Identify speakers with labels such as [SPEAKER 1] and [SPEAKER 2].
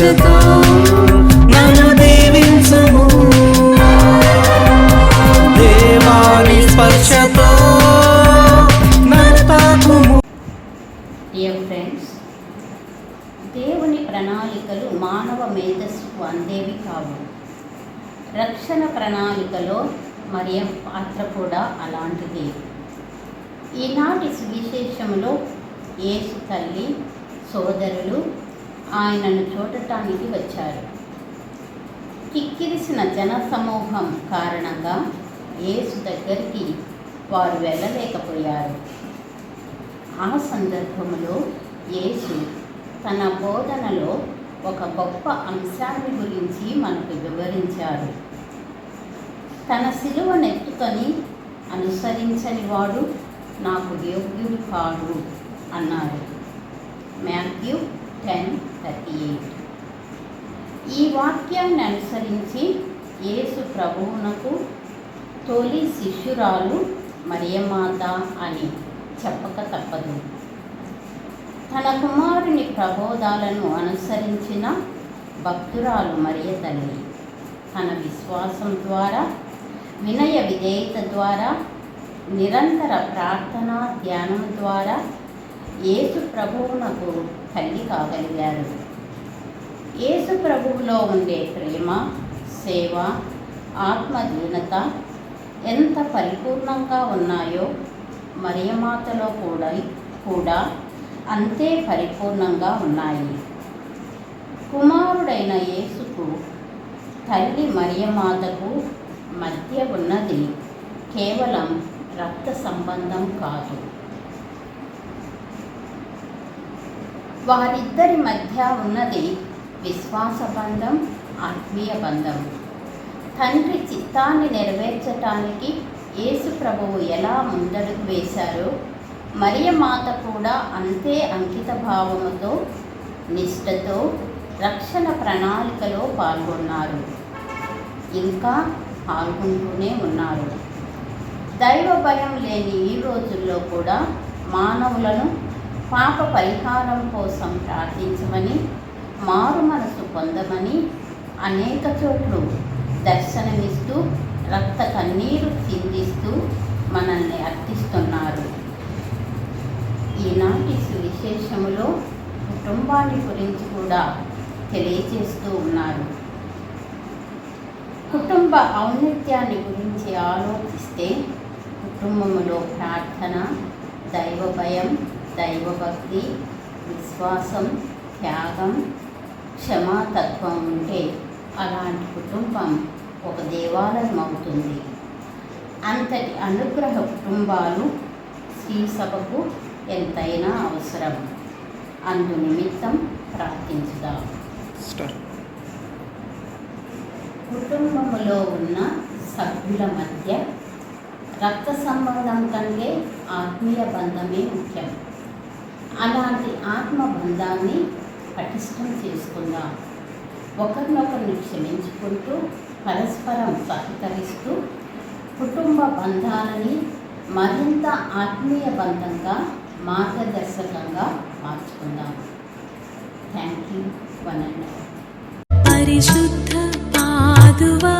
[SPEAKER 1] దీక్షతో నన్ను
[SPEAKER 2] దేవాని స్పర్శతో ఫ్రెండ్స్ దేవుని ప్రణాళికలు మానవ మేధస్సుకు అందేవి కావు. రక్షణ ప్రణాళికలో మరియు పాత్ర కూడా అలాంటిది. ఈనాటి సువిశేషంలో ఏసు తల్లి సోదరులు ఆయనను చూడటానికి వచ్చారు. కిక్కిరిసిన జన సమూహం కారణంగా యేసు దగ్గరికి వారు వెళ్ళలేకపోయారు. ఆ సందర్భంలో యేసు తన బోధనలో ఒక గొప్ప అంశాన్ని గురించి మనకు వివరించారు తన సిలువనెత్తుకొని అనుసరించని వాడు నాకు యోగ్యుడు కాడు అన్నారు మాథ్యూ టెన్ థర్టీ ఎయిట్ ఈ వాక్యాన్ని అనుసరించి యేసు ప్రభువునకు తొలి శిష్యురాలు మరియమాత అని చెప్పక తప్పదు. తన కుమారుని ప్రబోధాలను అనుసరించిన భక్తురాలు మరియ తల్లి తన విశ్వాసం ద్వారా వినయ విధేయత ద్వారా నిరంతర ప్రార్థన ధ్యానం ద్వారా యేసు ప్రభువునకు తల్లి కాగలిగారు యేసు ప్రభువులో ఉండే ప్రేమ సేవ ఆత్మధీనత ఎంత పరిపూర్ణంగా ఉన్నాయో మరియమాతలో కూడా కూడా అంతే పరిపూర్ణంగా ఉన్నాయి. కుమారుడైన యేసుకు తల్లి మరియమాతకు మధ్య ఉన్నది కేవలం రక్త సంబంధం కాదు. వారిద్దరి మధ్య ఉన్నది విశ్వాస బంధం ఆత్మీయ బంధం. తండ్రి చిత్తాన్ని నెరవేర్చటానికి యేసు ప్రభువు ఎలా ముందడుగు వేశారో మరియ మాత కూడా అంతే అంకిత భావముతో నిష్ఠతో రక్షణ ప్రణాళికలో పాల్గొన్నారు. ఇంకా పాల్గొంటూనే ఉన్నారు. దైవ భయం లేని ఈ రోజుల్లో కూడా మానవులను పాప పరిహారం కోసం ప్రార్థించమని మారు మనసు పొందమని అనేక చోట్లు దర్శనమిస్తూ రక్త కన్నీరు చిందిస్తూ మనల్ని అర్థిస్తున్నారు ఈనాటి సువిశేషములో కుటుంబాన్ని గురించి కూడా తెలియజేస్తూ ఉన్నారు. కుటుంబ ఔన్నత్యాన్ని గురించి ఆలోచిస్తే కుటుంబములో ప్రార్థన దైవ భయం దైవభక్తి విశ్వాసం త్యాగం క్షమాతత్వం ఉంటే అలాంటి కుటుంబం ఒక దేవాలయం అవుతుంది. అంతటి అనుగ్రహ కుటుంబాలు శ్రీ సభకు ఎంతైనా అవసరం. అందు నిమిత్తం ప్రార్థించుదాం. కుటుంబములో ఉన్న సభ్యుల మధ్య రక్త సంబంధం కంటే ఆత్మీయ బంధమే ముఖ్యం. అలాంటి ఆత్మ బంధాన్ని పటిష్టం చేసుకుందాం. ఒకరినొకరిని క్షమించుకుంటూ పరస్పరం సహకరిస్తూ కుటుంబ బంధాలని మరింత ఆత్మీయ బంధంగా మార్గదర్శకంగా మార్చుకుందాం. థ్యాంక్ యూ వన్ అండ్
[SPEAKER 3] పరిశుద్ధ పాదువా